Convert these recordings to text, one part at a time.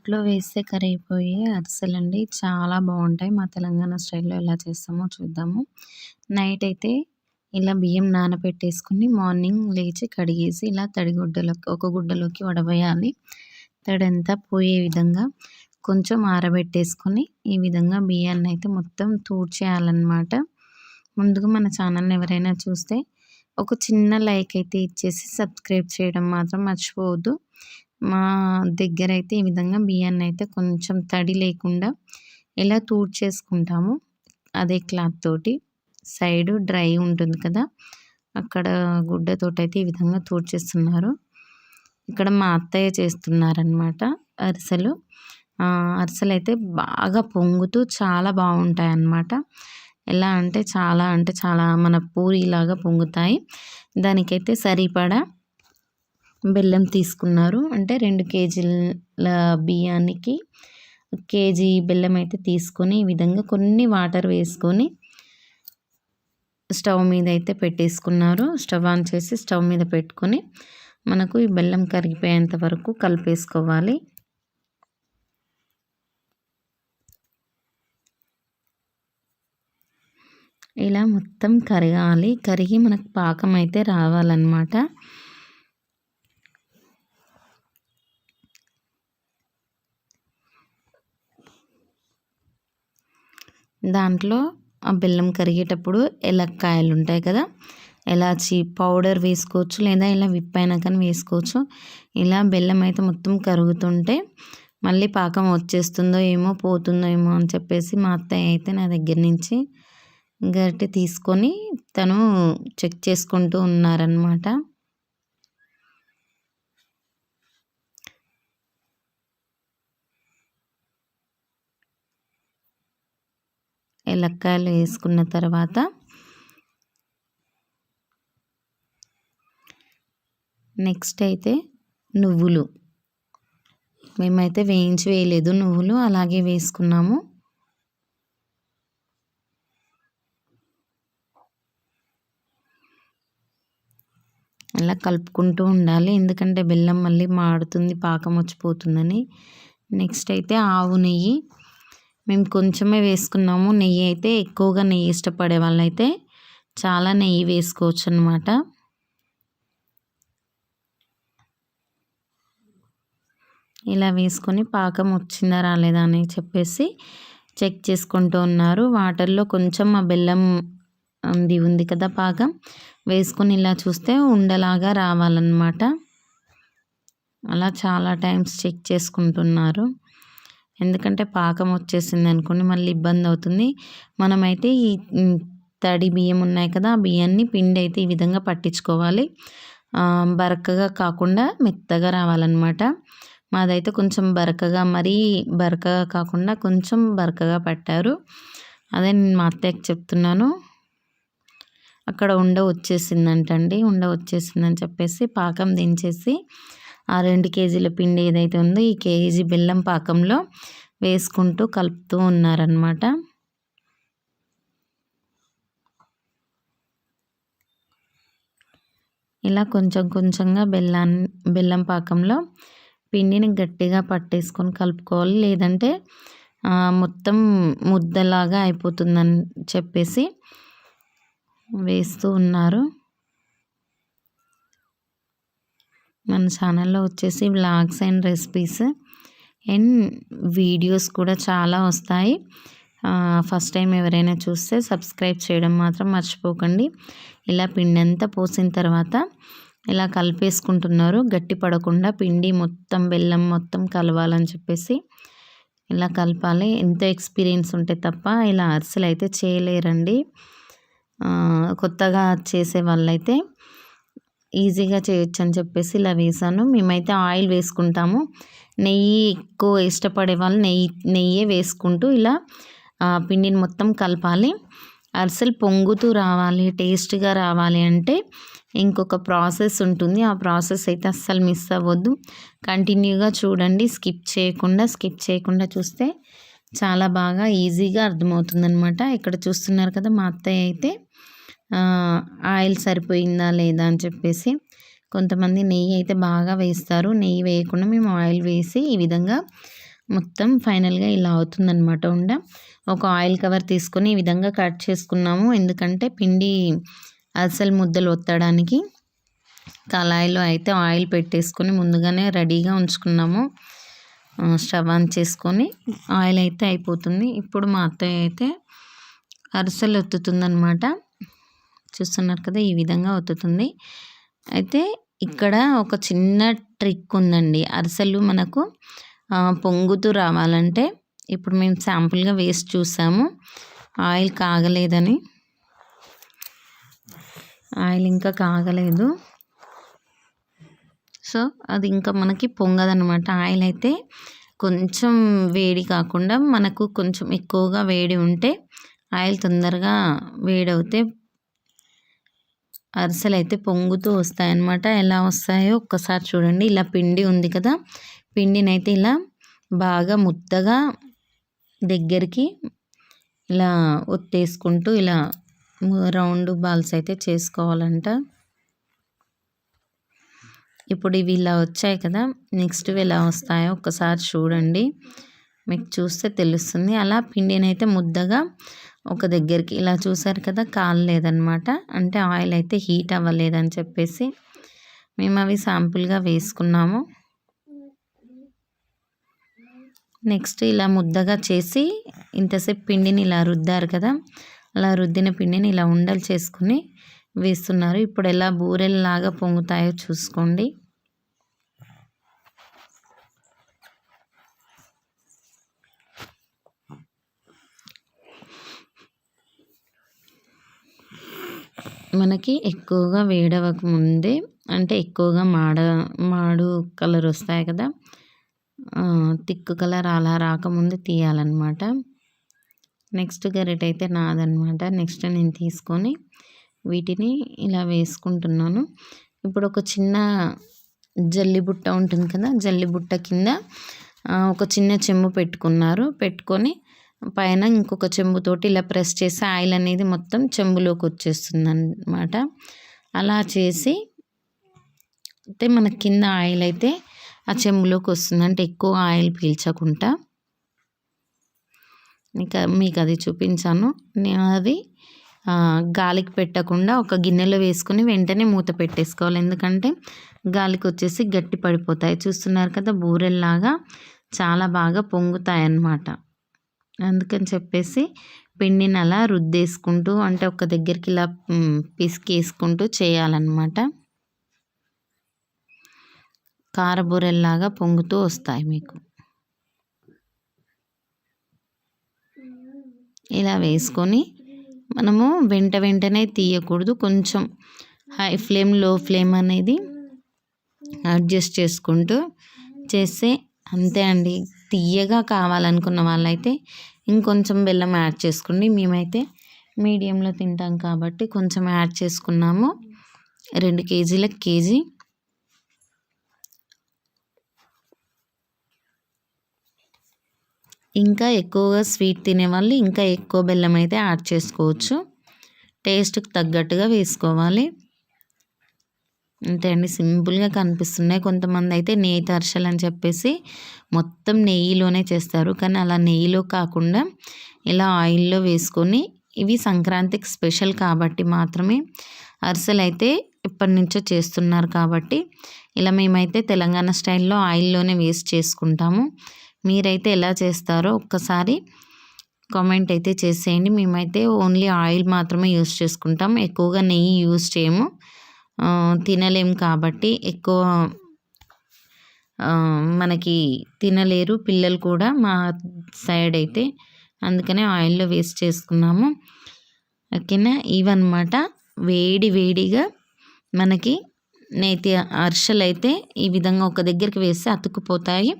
అప్పట్లో వేస్తే కరిగిపోయే అరిసెలండి. చాలా బాగుంటాయి. మా తెలంగాణ స్టైల్లో ఎలా చేస్తామో చూద్దాము. నైట్ అయితే ఇలా బియ్యం నానబెట్టేసుకుని మార్నింగ్ లేచి కడిగేసి ఇలా తడి గుడ్డలోకి ఒక గుడ్డలోకి వడవేయాలి. తడంతా పోయే విధంగా కొంచెం ఆరబెట్టేసుకొని ఈ విధంగా బియ్యాన్ని అయితే మొత్తం తూడ్చేయాలన్నమాట. ముందుగా మన ఛానల్ని ఎవరైనా చూస్తే ఒక చిన్న లైక్ అయితే ఇచ్చేసి సబ్స్క్రైబ్ చేయడం మాత్రం మర్చిపోవద్దు. మా దగ్గర అయితే ఈ విధంగా బియ్యాన్ని అయితే కొంచెం తడి లేకుండా ఎలా తూడ్చేసుకుంటాము అదే క్లాత్ తోటి సైడు డ్రై ఉంటుంది కదా అక్కడ గుడ్డతోటి అయితే ఈ విధంగా తూడ్చేస్తున్నారు. ఇక్కడ మా అత్తయ్య చేస్తున్నారనమాట అరిసెలు. అరిసెలు అయితే బాగా పొంగుతూ చాలా బాగుంటాయి అన్నమాట ఎలా అంటే చాలా అంటే చాలా మన పూరిలాగా పొంగుతాయి. దానికైతే సరిపడా బెల్లం తీసుకున్నారు. అంటే రెండు కేజీల బియ్యానికి కేజీ బెల్లం అయితే తీసుకొని ఈ విధంగా కొన్ని వాటర్ వేసుకొని స్టవ్ మీద అయితే పెట్టేసుకున్నారు. స్టవ్ ఆన్ చేసి స్టవ్ మీద పెట్టుకొని మనకు ఈ బెల్లం కరిగిపోయేంత వరకు కలిపేసుకోవాలి. ఇలా మొత్తం కరగాలి. కరిగి మనకు పాకం అయితే రావాలన్నమాట. దాంట్లో ఆ బెల్లం కరిగేటప్పుడు ఎలక్కాయలు ఉంటాయి కదా ఎలాచి పౌడర్ వేసుకోవచ్చు లేదా ఇలా విప్పైనా కానీ వేసుకోవచ్చు. ఇలా బెల్లం అయితే మొత్తం కరుగుతుంటే మళ్ళీ పాకం వచ్చేస్తుందో ఏమో పోతుందో ఏమో అని చెప్పేసి మా అత్తయ్య అయితే నా దగ్గర నుంచి గట్టి తీసుకొని తను చెక్ చేసుకుంటూ ఉన్నారనమాట ఎలక్కాయలు వేసుకున్న తర్వాత నెక్స్ట్ అయితే నువ్వులు. మేమైతే వేయించి వేయలేదు నువ్వులు అలాగే వేసుకున్నాము. అలా కలుపుకుంటూ ఉండాలి ఎందుకంటే బెల్లం మళ్ళీ మాడుతుంది పాకం వచ్చిపోతుందని. నెక్స్ట్ అయితే ఆవు నెయ్యి. మేము కొంచెమే వేసుకున్నాము. నెయ్యి అయితే ఎక్కువగా నెయ్యి ఇష్టపడే వాళ్ళైతే చాలా నెయ్యి వేసుకోవచ్చు అనమాట ఇలా వేసుకొని పాకం వచ్చిందా రాలేదా అని చెప్పేసి చెక్ చేసుకుంటూ ఉన్నారు. వాటర్లో కొంచెం ఆ బెల్లం ఉంది ఉంది కదా పాకం. వేసుకొని ఇలా చూస్తే ఉండలాగా రావాలన్నమాట. అలా చాలా టైమ్స్ చెక్ చేసుకుంటున్నారు. ఎందుకంటే పాకం వచ్చేసింది అనుకోండి మళ్ళీ ఇబ్బంది అవుతుంది. మనమైతే ఈ తడి బియ్యం ఉన్నాయి కదా ఆ బియ్యాన్ని పిండి అయితే ఈ విధంగా పట్టించుకోవాలి. బరకగా కాకుండా మెత్తగా రావాలన్నమాట. మాదైతే కొంచెం బరకగా మరీ బరకగా కాకుండా కొంచెం బరకగా పట్టారు. అదే నేను మా అత్తయ్యకి చెప్తున్నాను. అక్కడ ఉండ వచ్చేసిందంటండి ఉండ వచ్చేసిందని చెప్పేసి పాకం దించేసి ఆ రెండు కేజీల పిండి ఏదైతే ఉందో ఈ కేజీ బెల్లం పాకంలో వేసుకుంటూ కలుపుతూ ఉన్నారనమాట ఇలా కొంచెం కొంచెంగా బెల్లాన్ని బెల్లం పాకంలో పిండిని గట్టిగా పట్టేసుకొని కలుపుకోవాలి. లేదంటే మొత్తం ముద్దలాగా అయిపోతుందని చెప్పేసి వేస్తూ ఉన్నారు. మన ఛానల్లో వచ్చేసి vlogs and recipes and videos కూడా చాలా వస్తాయి. ఫస్ట్ టైం ఎవరైనా చూస్తే సబ్స్క్రైబ్ చేయడం మాత్రం మర్చిపోకండి. ఇలా పిండి అంతా పోసిన తర్వాత ఇలా కలిపేసుకుంటున్నారు. గట్టి పడకుండా పిండి మొత్తం బెల్లం మొత్తం కలవాలని చెప్పేసి ఇలా కలపాలి. ఎంతో ఎక్స్పీరియన్స్ ఉంటే తప్ప ఇలా అరిసెలు అయితే చేయలేరండి. కొత్తగా చేసే వాళ్ళైతే ఈజీగా చేయొచ్చు అని చెప్పేసి ఇలా వేసాను మేమైతే ఆయిల్ వేసుకుంటాము. నెయ్యి ఎక్కువ ఇష్టపడే వాళ్ళు నెయ్యి నెయ్యే వేసుకుంటూ ఇలా పిండిని మొత్తం కలపాలి. అరిసెలు పొంగుతూ రావాలి టేస్ట్గా రావాలి అంటే ఇంకొక ప్రాసెస్ ఉంటుంది. ఆ ప్రాసెస్ అయితే అస్సలు మిస్ అవ్వద్దు. కంటిన్యూగా చూడండి స్కిప్ చేయకుండా స్కిప్ చేయకుండా చూస్తే చాలా బాగా ఈజీగా అర్థమవుతుందనమాట ఇక్కడ చూస్తున్నారు కదా మా అత్తయ్య అయితే. ఆయిల్ సరిపోయిందా లేదా అని చెప్పేసి కొంతమంది నెయ్యి అయితే బాగా వేస్తారు. నెయ్యి వేయకుండా మేము ఆయిల్ వేసి ఈ విధంగా మొత్తం ఫైనల్గా ఇలా అవుతుందన్నమాట ఉండ. ఒక ఆయిల్ కవర్ తీసుకొని ఈ విధంగా కట్ చేసుకున్నాము. ఎందుకంటే పిండి అసలు ముద్దలు ఒత్తడానికి కళాయిలో అయితే ఆయిల్ పెట్టేసుకొని ముందుగానే రెడీగా ఉంచుకున్నాము. స్టవ్ ఆన్ చేసుకొని ఆయిల్ అయితే అయిపోతుంది. ఇప్పుడు మా అత్తయ్య అయితే అరిసెలు ఒత్తుతుందనమాట చూస్తున్నారు కదా ఈ విధంగా ఒత్తుతుంది అయితే ఇక్కడ ఒక చిన్న ట్రిక్ ఉందండి. అరిసెలు మనకు పొంగుతూ రావాలంటే ఇప్పుడు మేము శాంపుల్గా వేసి చూసాము. ఆయిల్ కాగలేదని. ఆయిల్ ఇంకా కాగలేదు. సో అది ఇంకా మనకి పొంగదనమాట ఆయిల్ అయితే కొంచెం వేడి కాకుండా మనకు కొంచెం ఎక్కువగా వేడి ఉంటే ఆయిల్ తొందరగా వేడవుతే అరిసెలు అయితే పొంగుతూ వస్తాయన్నమాట. ఎలా వస్తాయో ఒక్కసారి చూడండి. ఇలా పిండి ఉంది కదా. పిండినైతే ఇలా బాగా ముద్దగా దగ్గరికి ఇలా ఒత్తేసుకుంటూ ఇలా రౌండ్ బాల్స్ అయితే చేసుకోవాలంట. ఇప్పుడు ఇవి ఇలా వచ్చాయి కదా. నెక్స్ట్ ఎలా వస్తాయో ఒక్కసారి చూడండి. మీకు చూస్తే తెలుస్తుంది. అలా పిండిని అయితే ముద్దగా ఒక దగ్గరికి. ఇలా చూసారు కదా కాలలేదనమాట అంటే ఆయిల్ అయితే హీట్ అవ్వలేదని చెప్పేసి మేము అవి శాంపుల్గా వేసుకున్నాము. నెక్స్ట్ ఇలా ముద్దగా చేసి ఇంతసేపు పిండిని ఇలా రుద్దారు కదా అలా రుద్దిన పిండిని ఇలా ఉండలు చేసుకుని వేస్తున్నారు. ఇప్పుడు ఎలా బూరెల్లాగా పొంగుతాయో చూసుకోండి. మనకి ఎక్కువగా వేడవక ముందే అంటే ఎక్కువగా మాడ మాడు కలర్ వస్తాయి కదా తిక్కు కలర్ అలా రాకముందు తీయాలన్నమాట. నెక్స్ట్ గరిట అయితే నాదనమాట నెక్స్ట్ నేను తీసుకొని వీటిని ఇలా వేసుకుంటున్నాను. ఇప్పుడు ఒక చిన్న జల్లిబుట్ట ఉంటుంది కదా జల్లిబుట్ట కింద ఒక చిన్న చెమ్ము పెట్టుకున్నారు. పెట్టుకొని పైన ఇంకొక చెంబుతోటి ఇలా ప్రెస్ చేసి ఆయిల్ అనేది మొత్తం చెంబులోకి వచ్చేస్తుంది అనమాట అలా చేసి అయితే మన కింద ఆయిల్ అయితే ఆ చెంబులోకి వస్తుంది. అంటే ఎక్కువ ఆయిల్ పీల్చకుండా. ఇంకా మీకు అది చూపించాను. నేను అది గాలికి పెట్టకుండా ఒక గిన్నెలో వేసుకుని వెంటనే మూత పెట్టేసుకోవాలి. ఎందుకంటే గాలికి వచ్చేసి గట్టి పడిపోతాయి. చూస్తున్నారు కదా బూరెల్లాగా చాలా బాగా పొంగుతాయి అన్నమాట అందుకని చెప్పేసి పిండిని అలా రుద్దేసుకుంటూ అంటే ఒక దగ్గరికి ఇలా పిసికేసుకుంటూ చేయాలన్నమాట. కారబూరెల్లాగా పొంగుతూ వస్తాయి మీకు. ఇలా వేసుకొని మనము వెంట వెంటనే తీయకూడదు. కొంచెం హై ఫ్లేమ్లో ఫ్లేమ్ అనేది అడ్జస్ట్ చేసుకుంటూ చేస్తే అంతే అండి. తీయగా కావాలనుకున్న వాళ్ళైతే ఇంకొంచెం బెల్లం యాడ్ చేసుకోండి. మేమైతే మీడియంలో తింటాం కాబట్టి కొంచెం యాడ్ చేసుకున్నాము. రెండు కేజీల కేజీ. ఇంకా ఎక్కువగా స్వీట్ తినేవాళ్ళు ఇంకా ఎక్కువ బెల్లం అయితే యాడ్ చేసుకోవచ్చు. టేస్ట్కి తగ్గట్టుగా వేసుకోవాలి. అంతే అండి. సింపుల్గా కనిపిస్తున్నాయి. కొంతమంది అయితే నెయ్యి తరచలు అని చెప్పేసి మొత్తం నెయ్యిలోనే చేస్తారు. కానీ అలా నెయ్యిలో కాకుండా ఇలా ఆయిల్లో వేసుకొని ఇవి సంక్రాంతికి స్పెషల్ కాబట్టి మాత్రమే అరిసెలు అయితే ఎప్పటి నుంచో చేస్తున్నారు కాబట్టి ఇలా మేమైతే తెలంగాణ స్టైల్లో ఆయిల్లోనే వేస్ట్ చేసుకుంటాము. మీరైతే ఎలా చేస్తారో ఒక్కసారి కామెంట్ అయితే చేసేయండి. మేమైతే ఓన్లీ ఆయిల్ మాత్రమే యూస్ చేసుకుంటాం. ఎక్కువగా నెయ్యి యూస్ చేయము. తినలేం కాబట్టి ఎక్కువ మనకి తినలేరు. పిల్లలు కూడా మా సైడ్ అయితే అందుకనే ఆయిల్లో వేస్ట్ చేసుకున్నాము. ఓకేనా? ఇవన్నమాట. వేడి వేడిగా మనకి నేతి అరిసెలు అయితే ఈ విధంగా ఒక దగ్గరికి వేస్తే అతుక్కుపోతాయి.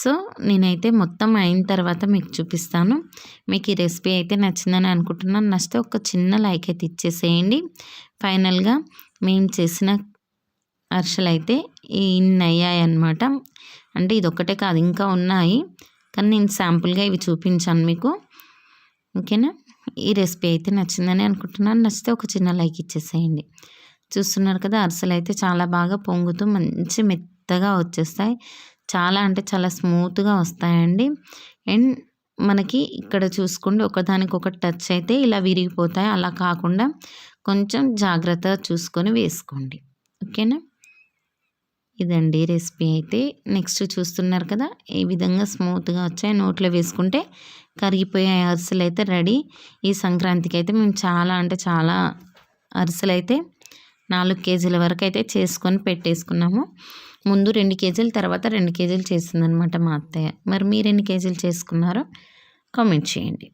సో నేనైతే మొత్తం అయిన తర్వాత మీకు చూపిస్తాను. మీకు ఈ రెసిపీ అయితే నచ్చిందని అనుకుంటున్నాను. నచ్చితే ఒక చిన్న లైక్ అయితే ఇచ్చేసేయండి. ఫైనల్గా మేము చేసిన అరిసెలు అయితే ఇన్ని అయ్యాయి అనమాట అంటే ఇది కాదు ఇంకా ఉన్నాయి. కానీ నేను శాంపుల్గా ఇవి చూపించాను మీకు. ఓకేనా? ఈ రెసిపీ అయితే నచ్చిందని అనుకుంటున్నాను. నచ్చితే ఒక చిన్న లైక్ ఇచ్చేసేయండి. చూస్తున్నారు కదా అరిసెలు అయితే చాలా బాగా పొంగుతూ మంచి మెత్తగా వచ్చేస్తాయి. చాలా అంటే చాలా స్మూత్గా వస్తాయండి. అండ్ మనకి ఇక్కడ చూసుకుంటే ఒకదానికొకటి టచ్ అయితే ఇలా విరిగిపోతాయి. అలా కాకుండా కొంచెం జాగ్రత్తగా చూసుకొని వేసుకోండి. ఓకేనా? ఇదండి రెసిపీ అయితే. నెక్స్ట్ చూస్తున్నారు కదా ఈ విధంగా స్మూత్గా వచ్చాయి నోట్లో వేసుకుంటే కరిగిపోయే అరిసెలు అయితే రెడీ. ఈ సంక్రాంతికి అయితే మేము చాలా అంటే చాలా అరిసెలు అయితే నాలుగు కేజీల వరకు అయితే చేసుకొని పెట్టేసుకున్నాము. ముందు రెండు కేజీలు తర్వాత రెండు కేజీలు చేసిందనమాట మా అత్తయ్య. మరి మీరు ఎన్ని కేజీలు చేసుకున్నారో కామెంట్ చేయండి.